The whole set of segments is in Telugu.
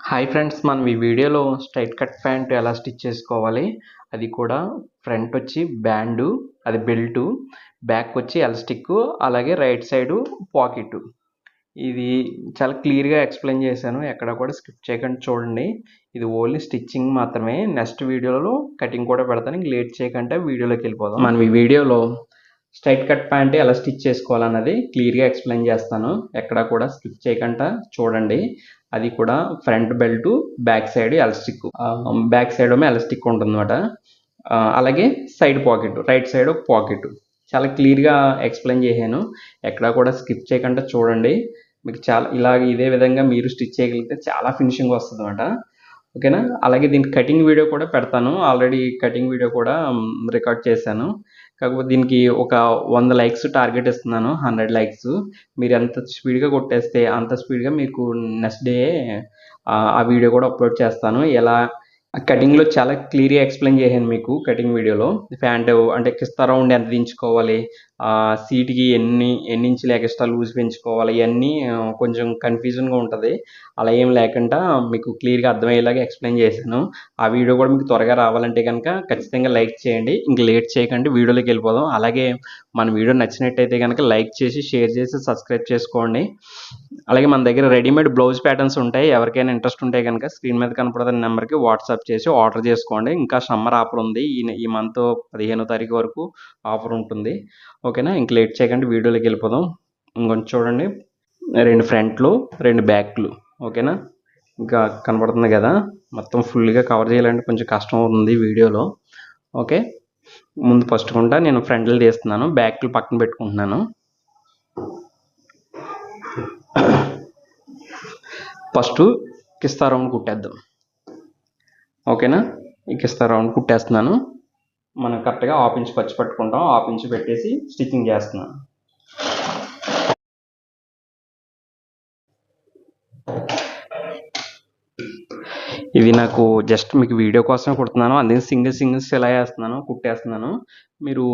హాయ్ ఫ్రెండ్స్ మనం ఈ వీడియోలో స్ట్రైట్ కట్ ప్యాంట్ ఎలా స్టిచ్ చేసుకోవాలి? అది కూడా ఫ్రంట్ వచ్చి బ్యాండు అది బెల్టు బ్యాక్ వచ్చి ఎలాస్టిక్ అలాగే రైట్ సైడు పాకెట్ ఇది చాలా క్లియర్గా ఎక్స్ప్లెయిన్ చేశాను ఎక్కడ కూడా స్కిప్ చేయకుండా చూడండి. ఇది ఓన్లీ స్టిచ్చింగ్ మాత్రమే. నెక్స్ట్ వీడియోలో కటింగ్ కూడా పెడతాను ఇంక లేట్ చేయకుండా వీడియోలోకి వెళ్ళిపోదాం. మనం ఈ వీడియోలో స్ట్రైట్ కట్ ప్యాంట్ ఎలా స్టిచ్ చేసుకోవాలన్నది క్లియర్గా ఎక్స్ప్లెయిన్ చేస్తాను ఎక్కడ కూడా స్కిప్ చేయకుండా చూడండి. అది కూడా front belt back side elastic. Back side ఏమో ఎలాస్టిక్ ఉంటుందన్నమాట. అలాగే సైడ్ పాకెట్ రైట్ సైడ్ ఒక పాకెట్. చాలా క్లియర్గా ఎక్స్ప్లెయిన్ చేశాను. ఎక్కడ కూడా స్కిప్ చేయకుండా చూడండి. మీకు చాలా ఇలాగ ఇదే విధంగా మీరు స్టిచ్ చేయగలిగితే చాలా ఫినిషింగ్ వస్తుంది అనమాట ఓకేనా? అలాగే దీనికి కటింగ్ వీడియో కూడా పెడతాను. ఆల్రెడీ కటింగ్ వీడియో కూడా రికార్డ్ చేశాను. కాకపోతే దీనికి ఒక వంద లైక్స్ టార్గెట్ ఇస్తున్నాను హండ్రెడ్ లైక్స్ మీరు ఎంత స్పీడ్గా కొట్టేస్తే అంత స్పీడ్గా మీకు నెక్స్ట్ డే ఆ వీడియో కూడా అప్లోడ్ చేస్తాను. ఎలా కటింగ్లో చాలా క్లియర్గా ఎక్స్ప్లెయిన్ చేశాను మీకు కటింగ్ వీడియోలో ప్యాంట్ అంటే కిస్తా రౌండ్ ఎంత దించుకోవాలి సీట్కి ఎన్ని ఎన్ని ఇంచులు ఎక్స్ట్రా లూజ్ పెంచుకోవాలి ఇవన్నీ కొంచెం కన్ఫ్యూజన్గా ఉంటుంది. అలా ఏం లేకుండా మీకు క్లియర్గా అర్థమయ్యేలాగా ఎక్స్ప్లెయిన్ చేశాను. ఆ వీడియో కూడా మీకు త్వరగా రావాలంటే కనుక ఖచ్చితంగా లైక్ చేయండి. ఇంక లేట్ చేయకండి. వీడియోలోకి వెళ్ళిపోదాం. అలాగే మన వీడియో నచ్చినట్టయితే కనుక లైక్ చేసి షేర్ చేసి సబ్స్క్రైబ్ చేసుకోండి. అలాగే మన దగ్గర రెడీమేడ్ బ్లౌజ్ ప్యాటర్న్స్ ఉంటాయి. ఎవరికైనా ఇంట్రెస్ట్ ఉంటే కనుక స్క్రీన్ మీద కనపడుతున్న నెంబర్కి వాట్సాప్ చేసి ఆర్డర్ చేసుకోండి. ఇంకా సమ్మర్ ఆఫర్ ఉంది. ఈ ఈ మంత్ పదిహేనో తారీఖు వరకు ఆఫర్ ఉంటుంది. ఓకేనా? ఇంక లేట్ చేయకండి వీడియోలోకి వెళ్ళిపోదాం. ఇంకొంచెం చూడండి. రెండు ఫ్రంట్లు రెండు బ్యాక్లు ఓకేనా? ఇంకా కనబడుతుంది కదా? మొత్తం ఫుల్గా కవర్ చేయాలంటే కొంచెం కష్టం అవుతుంది వీడియోలో. ఓకే? ముందు ఫస్ట్ కొంటా నేను ఫ్రంట్లు తీస్తున్నాను బ్యాక్లు పక్కన పెట్టుకుంటున్నాను. ఫస్ట్ కిస్తా రౌండ్ కుట్టేద్దాం. ఓకేనా? ఈ కిస్తా రౌండ్ కుట్టేస్తున్నాను. మనం కరెక్ట్గా హాఫ్ ఇంచ్ పచ్చి పెట్టుకుంటాం హాఫ్ ఇంచ్ పెట్టేసి స్టిచ్చింగ్ చేస్తున్నాను ఇది నాకు జస్ట్ మీకు వీడియో కోసం కుడుతున్నాను. అందుకే సింగిల్ సింగిల్స్ ఎలా వేస్తున్నాను కుట్టేస్తున్నాను. మీరు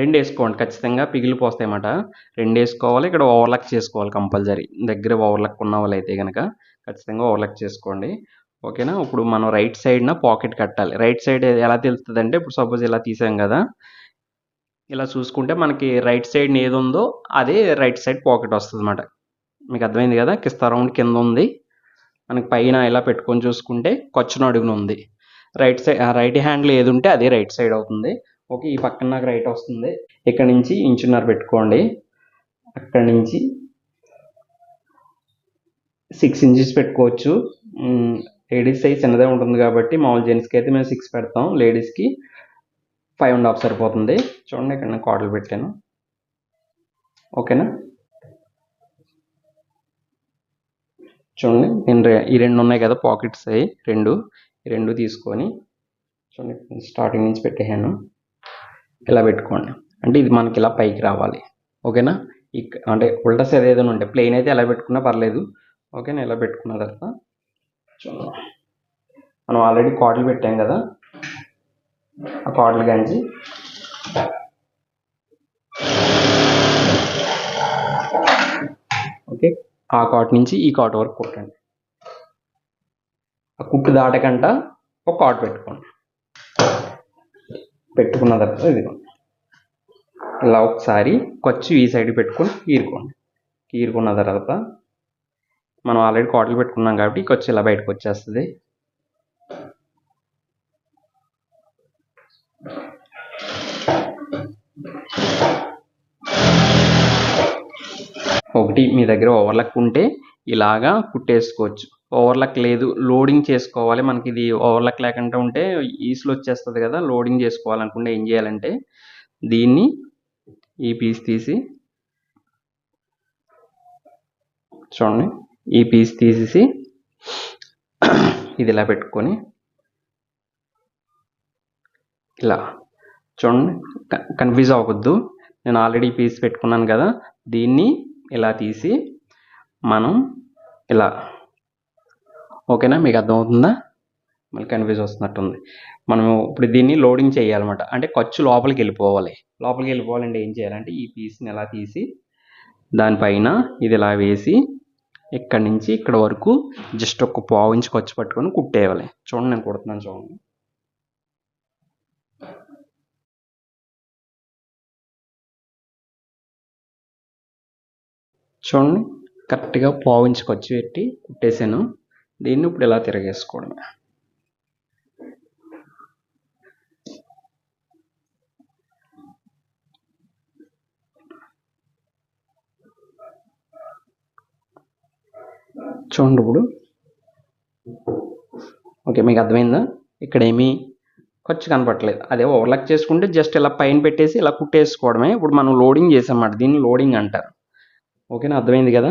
రెండు వేసుకోండి. ఖచ్చితంగా పిగిలిపోస్తాయి అన్నమాట. రెండు వేసుకోవాలి ఇక్కడ ఓవర్లాక్ చేసుకోవాలి కంపల్సరీ. దగ్గర ఓవర్లాక్ ఉన్న వాళ్ళు అయితే కనుక ఖచ్చితంగా ఓవర్లాక్ చేసుకోండి. ఓకేనా? ఇప్పుడు మనం రైట్ సైడ్న పాకెట్ కట్టాలి. రైట్ సైడ్ ఎలా తెలుస్తుంది అంటే ఇప్పుడు సపోజ్ ఇలా తీసాం కదా? ఇలా చూసుకుంటే మనకి రైట్ సైడ్ ఏది ఉందో అదే రైట్ సైడ్ పాకెట్ వస్తుంది అనమాట మీకు అర్థమైంది కదా? కిస్తా రౌండ్ కింద ఉంది మనకి పైన ఇలా పెట్టుకొని చూసుకుంటే కొచ్చిన అడుగున ఉంది. రైట్ సైడ్ రైట్ హ్యాండ్లో ఏది ఉంటే అదే రైట్ సైడ్ అవుతుంది. ఓకే ఈ పక్కన నాకు రైట్ వస్తుంది. ఇక్కడ నుంచి ఇంచున్నర పెట్టుకోండి. అక్కడి నుంచి సిక్స్ ఇంచెస్ పెట్టుకోవచ్చు. లేడీస్ సైజ్ చిన్నదే ఉంటుంది కాబట్టి మామూలు జెంట్స్కి అయితే మేము సిక్స్ పెడతాం. లేడీస్కి ఫైవ్ అండ్ హాఫ్ సరిపోతుంది. చూడండి ఇక్కడ నేను కాటలు పెట్టాను. ఓకేనా? చూడండి నేను ఈ రెండు ఉన్నాయి కదా పాకెట్స్ అవి రెండు. ఈ రెండు తీసుకొని చూడండి స్టార్టింగ్ నుంచి పెట్టేసాను. ఇలా పెట్టుకోండి. అంటే ఇది మనకి ఇలా పైకి రావాలి. ఓకేనా? ఇక్ అంటే ఉల్టా సైడ్ ఏదైనా ఉంటే ప్లెయిన్ అయితే ఎలా పెట్టుకున్నా పర్లేదు. ఓకేనా ఇలా పెట్టుకున్న తర్వాత మనం ఆల్రెడీ కాటలు పెట్టాం కదా? ఆ కాటలు గంజి. ఓకే. ఆ కాట్ నుంచి ఈ కాట్ వరకు కుట్టండి. ఆ కుట్టు దాటకంట ఒక కాట్ పెట్టుకోండి. పెట్టుకున్న తర్వాత ఇది ఇలా ఒకసారి కొచ్చి ఈ సైడ్ పెట్టుకొని కీరుకోండి కీరుకున్న తర్వాత మనం ఆల్రెడీ కోటలు పెట్టుకున్నాం కాబట్టి కొంచెం ఇలా బయటకు వచ్చేస్తుంది. ఒకటి మీ దగ్గర ఓవర్లక్ ఉంటే ఇలాగా కుట్టేసుకోవచ్చు. ఓవర్లక్ లేదు లోడింగ్ చేసుకోవాలి. మనకి ఇది ఓవర్లక్ లేకుండా ఉంటే ఈస్లో వచ్చేస్తుంది కదా లోడింగ్ చేసుకోవాలనుకుంటే ఏం చేయాలంటే దీన్ని ఈ పీస్ తీసి చూడండి. ఈ పీస్ తీసేసి ఇది ఇలా పెట్టుకొని ఇలా చూడండి కన్ఫ్యూజ్ అవ్వద్దు. నేను ఆల్రెడీ పీస్ పెట్టుకున్నాను కదా దీన్ని ఇలా తీసి మనం ఇలా ఓకేనా? మీకు అర్థమవుతుందా? మళ్ళీ కన్ఫ్యూజ్ వస్తున్నట్టుంది. మనం ఇప్పుడు దీన్ని లోడింగ్ చేయాలన్నమాట. అంటే ఖర్చు లోపలికి వెళ్ళిపోవాలి. లోపలికి వెళ్ళిపోవాలంటే ఏం చేయాలంటే ఈ పీస్ని ఇలా తీసి దానిపైన ఇది ఇలా వేసి ఇక్కడ నుంచి ఇక్కడ వరకు జస్ట్ ఒక పావు ఇంచ్ ఖర్చు పట్టుకొని కుట్టేయాలి. చూడండి నేను కుడుతున్నాను చూడండి. చూడండి కరెక్ట్గా పావు ఇంచ్ ఖర్చు పెట్టి కుట్టేసాను. దీన్ని ఇప్పుడు ఇలా తిరగేసుకోవడమే. చూడండి ఇప్పుడు. ఓకే మీకు అర్థమైందా? ఇక్కడ ఏమీ ఖర్చు కనపట్లేదు అదే ఓవర్లాక్ చేసుకుంటే జస్ట్ ఇలా పైన పెట్టేసి ఇలా కుట్టేసుకోవడమే. ఇప్పుడు మనం లోడింగ్ చేసామన్నమాట దీన్ని లోడింగ్ అంటారు. ఓకేనా? అర్థమైంది కదా?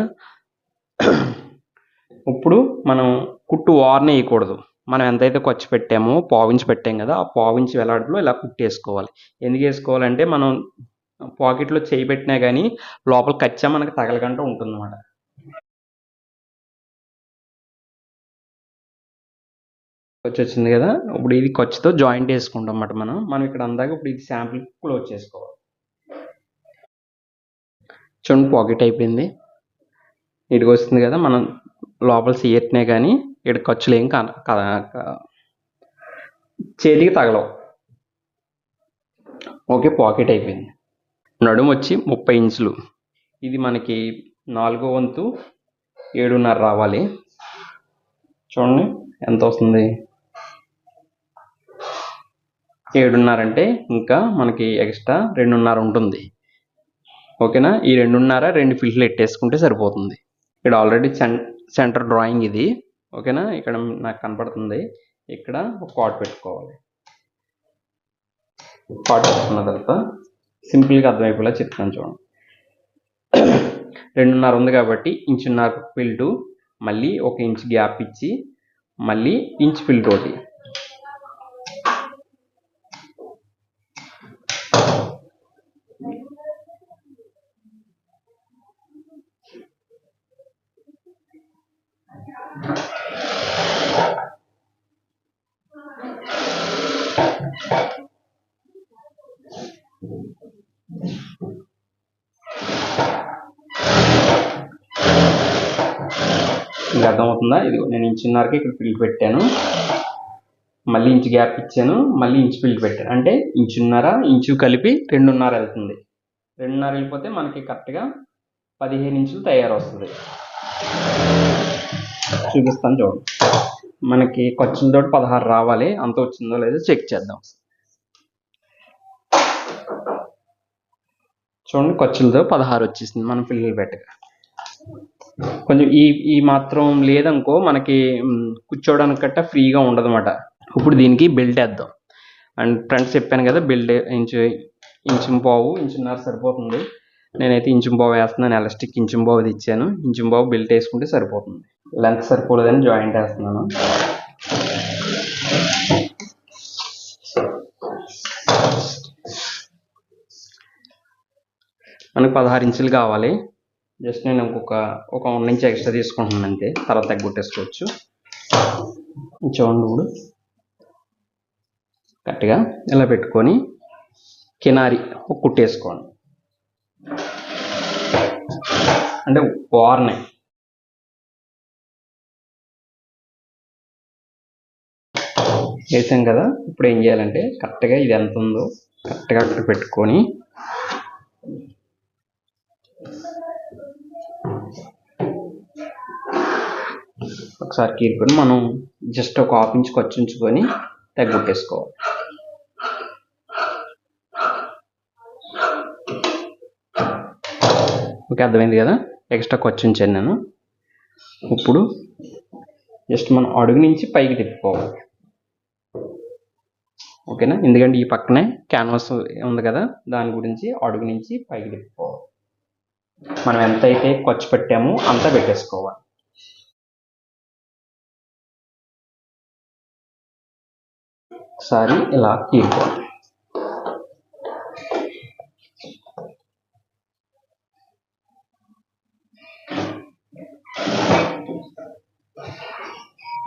ఇప్పుడు మనం కుట్టు వార్న్ వేయకూడదు. మనం ఎంతైతే ఖర్చు పెట్టామో పావించి పెట్టాం కదా ఆ పావించి వెలాడులో ఇలా కుట్టేసుకోవాలి. ఎందుకు వేసుకోవాలంటే మనం పాకెట్లో చేయి పెట్టినా కానీ లోపల కచ్చా మనకు తగలకుండా ఉంటుందన్నమాట. ఖర్చు వచ్చింది కదా? ఇప్పుడు ఇది ఖర్చుతో జాయింట్ వేసుకుంటాం అన్నమాట మనం. మనం ఇక్కడ అందాక ఇప్పుడు ఇది శాంపుల్ క్లోజ్ చేసుకోవాలి. చూడండి పాకెట్ అయిపోయింది. ఇటుకు వస్తుంది కదా మనం లోపల సీయట్నే కానీ ఇక్కడ ఖర్చులు ఏం కన చేతికి తగలవు. ఓకే పాకెట్ అయిపోయింది. నడుము వచ్చి ముప్పై ఇంచులు. ఇది మనకి నాలుగో వంతు ఏడున్నర రావాలి. చూడండి ఎంత వస్తుంది? ఏడున్నర అంటే ఇంకా మనకి ఎక్స్ట్రా రెండున్నర ఉంటుంది. ఓకేనా? ఈ రెండున్నర రెండు ఫిల్ట్లు ఎట్టేసుకుంటే సరిపోతుంది. ఇక్కడ ఆల్రెడీ సెంటర్ డ్రాయింగ్ ఇది. ఓకేనా? ఇక్కడ నాకు కనపడుతుంది. ఇక్కడ ఒక కాట్ పెట్టుకోవాలి. కాట్ పెట్టుకున్న తర్వాత సింపుల్గా అర్థమైపోయేలా చెప్తాను చూడండి. రెండున్నర ఉంది కాబట్టి ఇంచున్నర ఫీల్డ్ మళ్ళీ ఒక ఇంచ్ గ్యాప్ ఇచ్చి మళ్ళీ ఇంచ్ ఫిల్ట్ ఒకటి ఇంచున్నరకి ఇక్కడ ఫిల్ట్ పెట్టాను. మళ్ళీ ఇంచు గ్యాప్ ఇచ్చాను. మళ్ళీ ఇంచు ఫిల్ట్ పెట్టాను. అంటే ఇంచున్నర ఇంచు కలిపి రెండున్నర వెళ్తుంది. రెండున్నర వెళ్ళిపోతే మనకి కరెక్ట్గా పదిహేను ఇంచులు తయారు వస్తుంది చూపిస్తాను చూడండి మనకి ఖర్చులతో పదహారు రావాలి. అంత వచ్చిందో లేదో చెక్ చేద్దాం. చూడండి ఖర్చులతో పదహారు వచ్చేసింది. మనం పిల్లలు పెట్టగా. కొంచెం ఈ ఈ మాత్రం లేదనుకో మనకి కూర్చోవడానికి గట్ట ఫ్రీగా ఉండదు అనమాట ఇప్పుడు దీనికి బెల్ట్ వేద్దాం. అండ్ ఫ్రంట్ చెప్పాను కదా బెల్ట్ ఇంచు ఇంచు పావు ఇంచున్నర సరిపోతుంది. నేనైతే ఇంచు పావు వేస్తున్నాను ఎలాస్టిక్ ఇంచు పావు ఇచ్చాను. ఇంచు పావు బెల్ట్ వేసుకుంటే సరిపోతుంది. లెంత్ సరిపోలేదని జాయింట్ వేస్తున్నాను. మనకు పదహారు ఇంచులు కావాలి. జస్ట్ నేను ఇంకొక ఒక వన్ ఇంచ్ ఎక్స్ట్రా తీసుకుంటున్నాను అంతే. తర్వాత తగ్గొట్టేసుకోవచ్చు. చూడండి ఇప్పుడు. కరెక్ట్గా ఇలా పెట్టుకొని కినారి ఒక కుట్టేసుకోండి. అంటే వార్నే. వేసాం కదా ఇప్పుడు ఏం చేయాలంటే కరెక్ట్గా ఇది ఎంత ఉందో కరెక్ట్గా అక్కడ పెట్టుకొని ఒకసారి కీరుకొని మనం జస్ట్ ఒక హాఫ్ ఇంచ్ ఖర్చు ఉంచుకొని తగ్గొట్టేసుకోవాలి ఓకే అర్థమైంది కదా? ఎక్స్ట్రా ఖర్చు ఉంచాను నేను. ఇప్పుడు జస్ట్ మనం అడుగు నుంచి పైకి తిప్పుకోవాలి. ఓకేనా? ఎందుకంటే ఈ పక్కనే క్యాన్వాస్ ఉంది కదా దాని గురించి అడుగు నుంచి పైకి తిప్పుకోవాలి. మనం ఎంతైతే ఖర్చు పెట్టామో అంతా పెట్టేసుకోవాలి. ఒకసారి ఇలా కీరుకోవాలి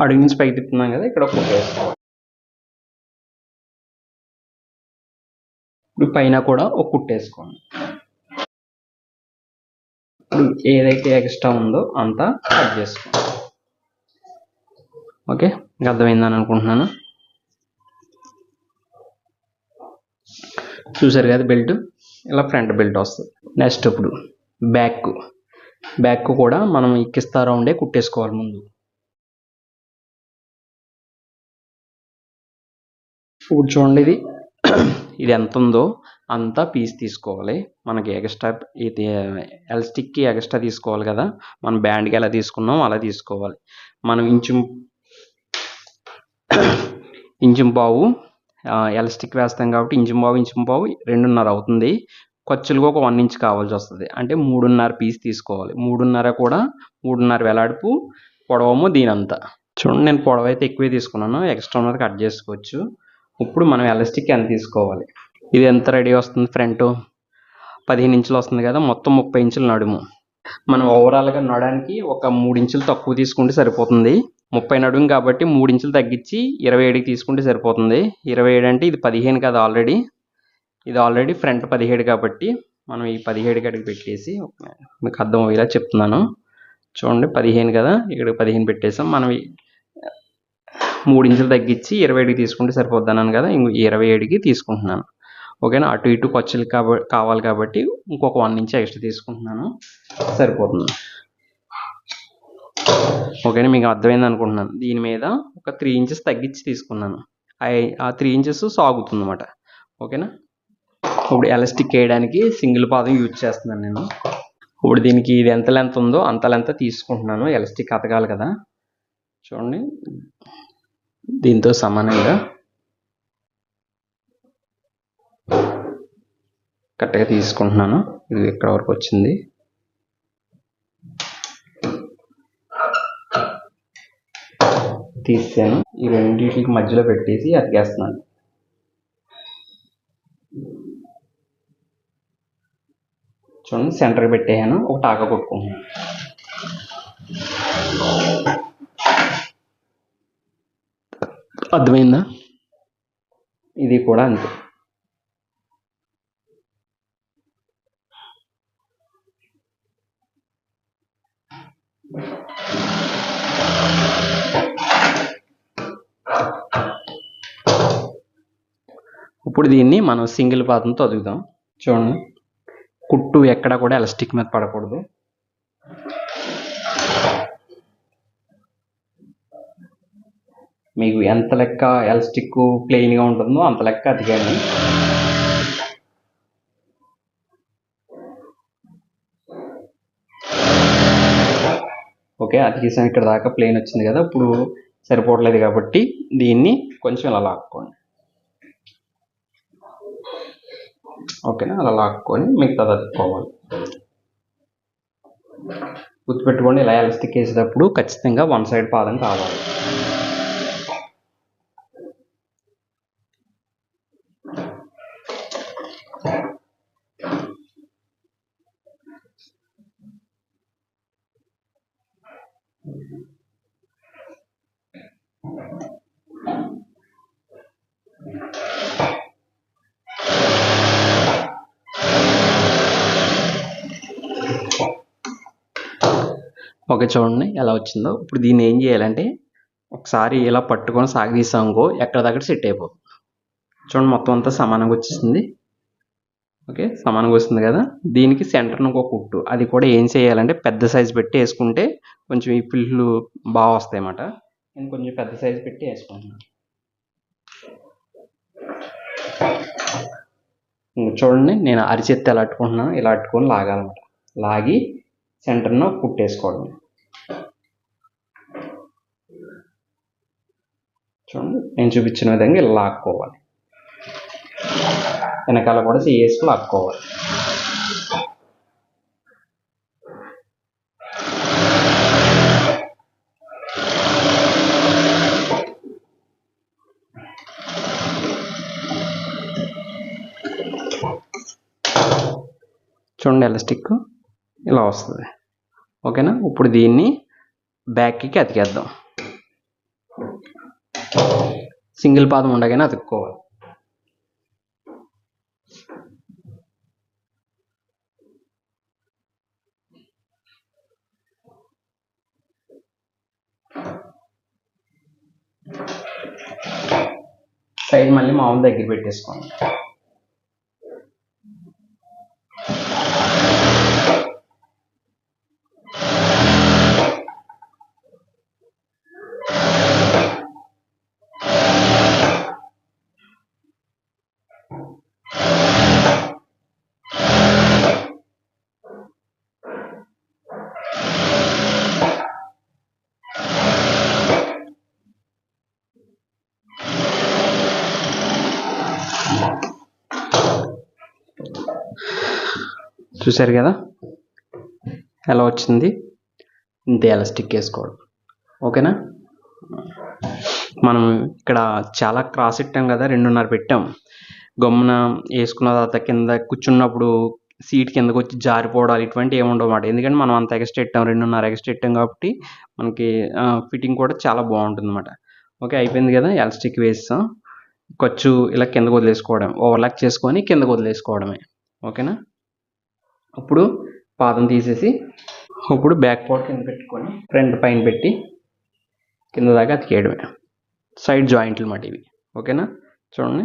అడుగు నుంచి పైకి తిప్పుతున్నాం కదా ఇక్కడ ఒక ఇప్పుడు పైన కూడా ఒక కుట్టేసుకోండి ఇప్పుడు ఏదైతే ఎక్స్ట్రా ఉందో అంతా కట్ చేసుకోండి. ఓకే? అర్థమైందని అనుకుంటున్నాను? చూసారు కదా బెల్ట్? ఇలా ఫ్రంట్ బెల్ట్ వస్తుంది. నెక్స్ట్ ఇప్పుడు బ్యాక్ బ్యాక్ కూడా మనం ఎక్కిస్తారా ఉండే కుట్టేసుకోవాలి ముందు. ఇప్పుడు చూడండి ఇది. ఇది ఎంత ఉందో అంతా పీస్ తీసుకోవాలి. మనకి ఎక్స్ట్రా ఇది ఎల్స్టిక్కి ఎక్స్ట్రా తీసుకోవాలి కదా. మనం బ్యాండ్కి ఎలా తీసుకున్నాం అలా తీసుకోవాలి. మనం ఇంచు ఇంచు పావు ఎలాస్టిక్ వేస్తాం కాబట్టి ఇంచు బావు ఇంచు బావు రెండున్నర అవుతుంది. ఖర్చులుగా ఒక వన్ ఇంచ్ కావాల్సి వస్తుంది. అంటే మూడున్నర పీస్ తీసుకోవాలి. మూడున్నర కూడా మూడున్నర వెలాడుపు పొడవము దీనంతా. చూడండి నేను పొడవ అయితే ఎక్కువే తీసుకున్నాను. ఎక్స్ట్రా ఉన్నది కట్ చేసుకోవచ్చు. ఇప్పుడు మనం ఎలాస్టిక్ ఎంత తీసుకోవాలి? ఇది ఎంత రెడీ వస్తుంది ఫ్రంట్? పదిహేను ఇంచులు వస్తుంది కదా మొత్తం ముప్పై ఇంచులు నడుము. మనం ఓవరాల్గా నడడానికి ఒక మూడు ఇంచులు తక్కువ తీసుకుంటే సరిపోతుంది. ముప్పై నడుము కాబట్టి మూడు ఇంచులు తగ్గించి ఇరవై ఏడుకి తీసుకుంటే సరిపోతుంది. ఇరవై ఏడు అంటే ఇది పదిహేను కదా ఆల్రెడీ ఇది ఆల్రెడీ ఫ్రంట్ పదిహేడు కాబట్టి మనం ఈ పదిహేడు అడిగి పెట్టేసి మీకు అర్థం అయ్యేలా చెప్తున్నాను. చూడండి పదిహేను కదా? ఇక్కడ పదిహేను పెట్టేసాం. మనం మూడు ఇంచులు తగ్గించి ఇరవై ఏడుకి తీసుకుంటే సరిపోద్ది అన్నాను కదా? ఇంకో ఇరవై ఏడుకి తీసుకుంటున్నాను. ఓకేనా? అటు ఇటు ఖర్చులు కావాలి కాబట్టి ఇంకొక వన్ ఇంచ్ ఎక్స్ట్రా తీసుకుంటున్నాను. సరిపోతుంది. ఓకేనా మీకు అర్థమైంది అనుకుంటున్నాను. దీని మీద ఒక త్రీ ఇంచెస్ తగ్గించి తీసుకున్నాను. ఐ- ఆ త్రీ ఇంచెస్ సాగుతుంది అనమాట ఓకేనా? ఇప్పుడు ఎలాస్టిక్ వేయడానికి సింగిల్ పాదం యూజ్ చేస్తున్నాను నేను. ఇప్పుడు దీనికి ఇది ఎంత లెంత్ ఉందో అంత లెంత్ తీసుకుంటున్నాను. ఎలాస్టిక్ అతకాలి కదా. చూడండి. దీంతో సమానంగా కరెక్ట్గా తీసుకుంటున్నాను. ఇది ఇక్కడ వరకు వచ్చింది. తీసాను ఈ రెండింటికి మధ్యలో పెట్టేసి అతికేస్తున్నాను. చూడండి సెంటర్కి పెట్టేసాను. ఒక టాక కొట్టుకుంటున్నాను. అర్థమైందా? ఇది కూడా అంతే. ఇప్పుడు దీన్ని మనం సింగిల్ పాతంతో అదుగుదాం. చూడండి. కుట్టు ఎక్కడ కూడా ఎలాస్టిక్ మీద పడకూడదు. మీకు ఎంత లెక్క ఎలాస్టిక్ ప్లెయిన్గా ఉంటుందో అంత లెక్క అతికండి ఓకే అతికేసాం ఇక్కడ దాకా ప్లెయిన్ వచ్చింది కదా ఇప్పుడు సరిపోవట్లేదు కాబట్టి దీన్ని కొంచెం ఇలా లాక్కోండి ఓకేనా? అలా లాక్కొని మిగతా తట్టుకోవాలి. గుర్తుపెట్టుకోండి ఇలా ఎలాస్టిక్ వేసేటప్పుడు ఖచ్చితంగా వన్ సైడ్ పాదం కావాలి. ఓకే చూడండి ఎలా వచ్చిందో. ఇప్పుడు దీన్ని ఏం చేయాలంటే ఒకసారి ఇలా పట్టుకొని సాగదీసామనుకో ఎక్కడ దగ్గర సెట్ అయిపోతుంది చూడండి మొత్తం అంతా సమానంగా వచ్చేసింది. ఓకే సమానంగా వస్తుంది కదా. దీనికి సెంటర్ని ఒక కుట్టు. అది కూడా ఏం చేయాలంటే పెద్ద సైజు పెట్టి వేసుకుంటే కొంచెం ఈ పిల్లులు బాగా వస్తాయి అన్నమాట. నేను కొంచెం పెద్ద సైజు పెట్టి వేసుకుంటున్నాను. చూడండి నేను అరిచెత్తి ఎలా అట్టుకుంటున్నాను ఇలా అట్టుకొని లాగాలన్నమాట. లాగి సెంటర్ను కుట్టేసుకోవడం చూడండి నేను చూపించిన విధంగా ఇలా లాక్కోవాలి. వెనకాల కూడా చేసి లాక్కోవాలి. చూడండి ఎలాస్టిక్ ఇలా వస్తుంది. ఓకేనా? ఇప్పుడు దీన్ని బ్యాక్కి అతికేద్దాం. సింగిల్ పాదం ఉండగానే అతుక్కోవాలి. సైడ్ మళ్ళీ మామూలు దగ్గర పెట్టేసుకోండి. చూశారు కదా? ఎలా వచ్చింది? ఇంత ఎలాస్టిక్ వేసుకోవడం ఓకేనా? మనం ఇక్కడ చాలా క్రాస్ ఇట్టాం కదా రెండున్నర పెట్టాం. గమ్మున వేసుకున్న తర్వాత కింద కూర్చున్నప్పుడు సీట్ కిందకు వచ్చి జారిపోవడాలు ఇటువంటి ఏమి ఉండవు అన్నమాట. ఎందుకంటే మనం అంత ఎక్స్ట్రా ఇట్టాం రెండున్నర ఎక్స్ట్రా ఇట్టాం కాబట్టి మనకి ఫిట్టింగ్ కూడా చాలా బాగుంటుంది అనమాట ఓకే అయిపోయింది కదా? ఎలాస్టిక్ వేస్తాం ఖర్చు ఇలా కిందకు వదిలేసుకోవడం ఓవర్లాక్ చేసుకొని కిందకు వదిలేసుకోవడమే. ఓకేనా? ఇప్పుడు పాదం తీసేసి ఇప్పుడు బ్యాక్ పార్ట్ కింద పెట్టుకొని ఫ్రంట్ పైన పెట్టి కింద దాకా అతికేయడమే. సైడ్ జాయింట్లు మాట ఇవి. ఓకేనా? చూడండి.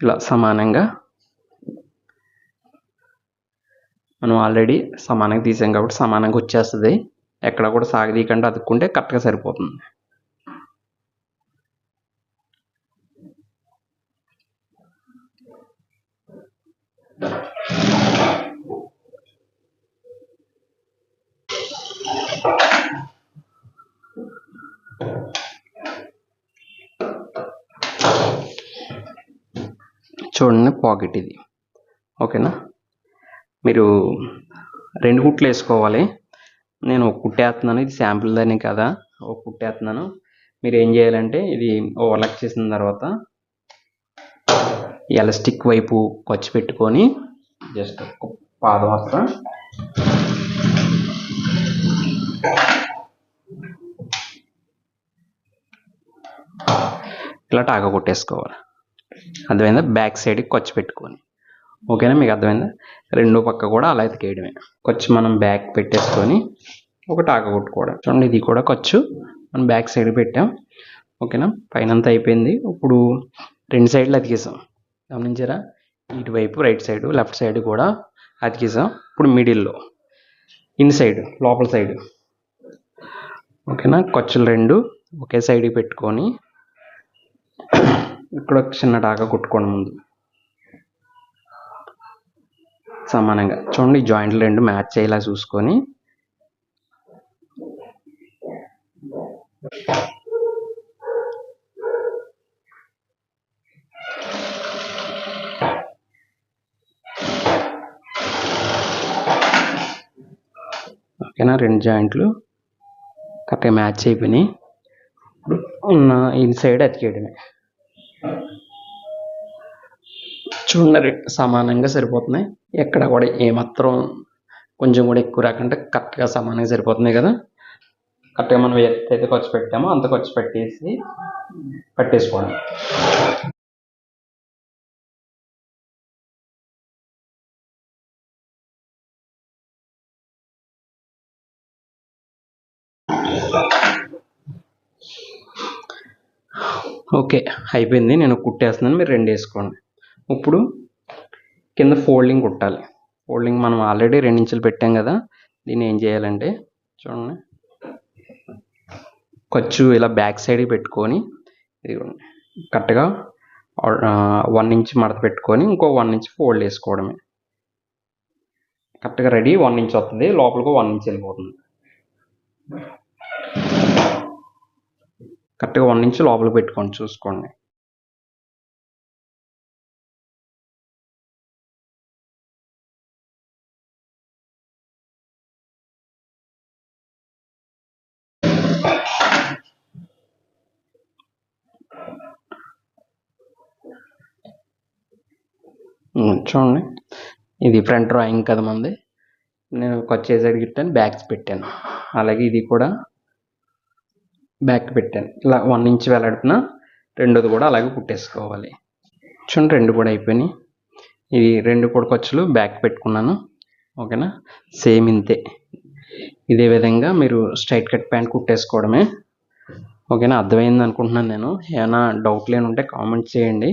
ఇలా సమానంగా మనం ఆల్రెడీ సమానంగా తీసాం కాబట్టి సమానంగా వచ్చేస్తుంది. ఎక్కడ కూడా సాగదీయకుండా అతుక్కుంటే కరెక్ట్గా సరిపోతుంది. చూడండి పాకెట్ ఇది. ఓకేనా? మీరు రెండు కుట్లు వేసుకోవాలి. నేను ఒక కుట్టేస్తున్నాను ఇది శాంపుల్ దాని కదా. ఒక కుట్టేస్తున్నాను మీరు ఏం చేయాలంటే ఇది ఓవర్లాక్ చేసిన తర్వాత ఎలాస్టిక్ వైపు ఖర్చు పెట్టుకొని జస్ట్ ఒక పాదం వస్త్రం ఇలా టాక కొట్టేసుకోవాలి. అర్థమైందా? బ్యాక్ సైడ్కి ఖర్చు పెట్టుకొని. ఓకేనా మీకు అర్థమైందా? రెండో పక్క కూడా అలా ఎతికేయడమే ఖర్చు మనం బ్యాక్ పెట్టేసుకొని ఒక టాక కొట్టుకోవడం చూడండి ఇది కూడా ఖర్చు మనం బ్యాక్ సైడ్ పెట్టాం. ఓకేనా పైన అంతా అయిపోయింది. ఇప్పుడు రెండు సైడ్లు అతికేసాం. గమనించారా? ఇటువైపు రైట్ సైడ్ లెఫ్ట్ సైడ్ కూడా అతికేసాం. ఇప్పుడు మిడిల్లో ఇన్ సైడ్ లోపల సైడ్ ఓకేనా ఖర్చులు రెండు ఒకే సైడ్కి పెట్టుకొని ఇక్కడ ఒక చిన్న టాకా కుట్టుకోండి ముందు. సమానంగా. చూడండి జాయింట్లు రెండు మ్యాచ్ అయ్యేలా చూసుకొని. ఓకేనా? రెండు జాయింట్లు కరెక్ట్గా మ్యాచ్ అయిపోయినాయి. ఇప్పుడు ఉన్న ఇన్సైడ్ అతికేయడమే. చూడండి సమానంగా సరిపోతున్నాయి. ఎక్కడ కూడా ఏమాత్రం కొంచెం కూడా ఎక్కువ రాకుండా కరెక్ట్గా సమానంగా సరిపోతున్నాయి కదా. కరెక్ట్గా మనం ఎంత అయితే ఖర్చు పెట్టామో అంత ఖర్చు పెట్టేసి పట్టేసుకోవడం. ఓకే అయిపోయింది. నేను కుట్టేస్తున్నాను. మీరు రెండు వేసుకోండి. ఇప్పుడు కింద ఫోల్డింగ్ కుట్టాలి. ఫోల్డింగ్ మనం ఆల్రెడీ రెండించులు పెట్టాం కదా దీన్ని ఏం చేయాలంటే చూడండి. ఖర్చు ఇలా బ్యాక్ సైడ్ పెట్టుకొని ఇదిగోండి. కరెక్ట్గా వన్ ఇంచ్ మడత పెట్టుకొని ఇంకో వన్ ఇంచ్ ఫోల్డ్ వేసుకోవడమే కరెక్ట్గా రెడీ వన్ ఇంచ్ వస్తుంది. లోపలికి వన్ ఇంచ్ వెళ్ళిపోతుంది. కరెక్ట్గా వన్ ఇంచ్ లోపలికి పెట్టుకోండి చూసుకోండి చూడండి ఇది ఫ్రంట్ డ్రాయింగ్ కదా మంది. నేను ఖర్చు సైడ్ గిట్టాను బ్యాక్స్ పెట్టాను. అలాగే ఇది కూడా బ్యాక్ పెట్టాను. ఇలా వన్ ఇంచ్ వెలాడుతున్న రెండోది కూడా అలాగే కుట్టేసుకోవాలి. చూడండి రెండు కూడా అయిపోయినాయి. ఇవి రెండు కూడా ఖర్చులు బ్యాక్ పెట్టుకున్నాను. ఓకేనా? సేమ్ ఇంతే. ఇదే విధంగా మీరు స్ట్రైట్ కట్ ప్యాంట్ కుట్టేసుకోవడమే. ఓకేనా? అర్థమైంది అనుకుంటున్నాను నేను. ఏమైనా డౌట్లు ఏమైనా ఉంటే కామెంట్ చేయండి.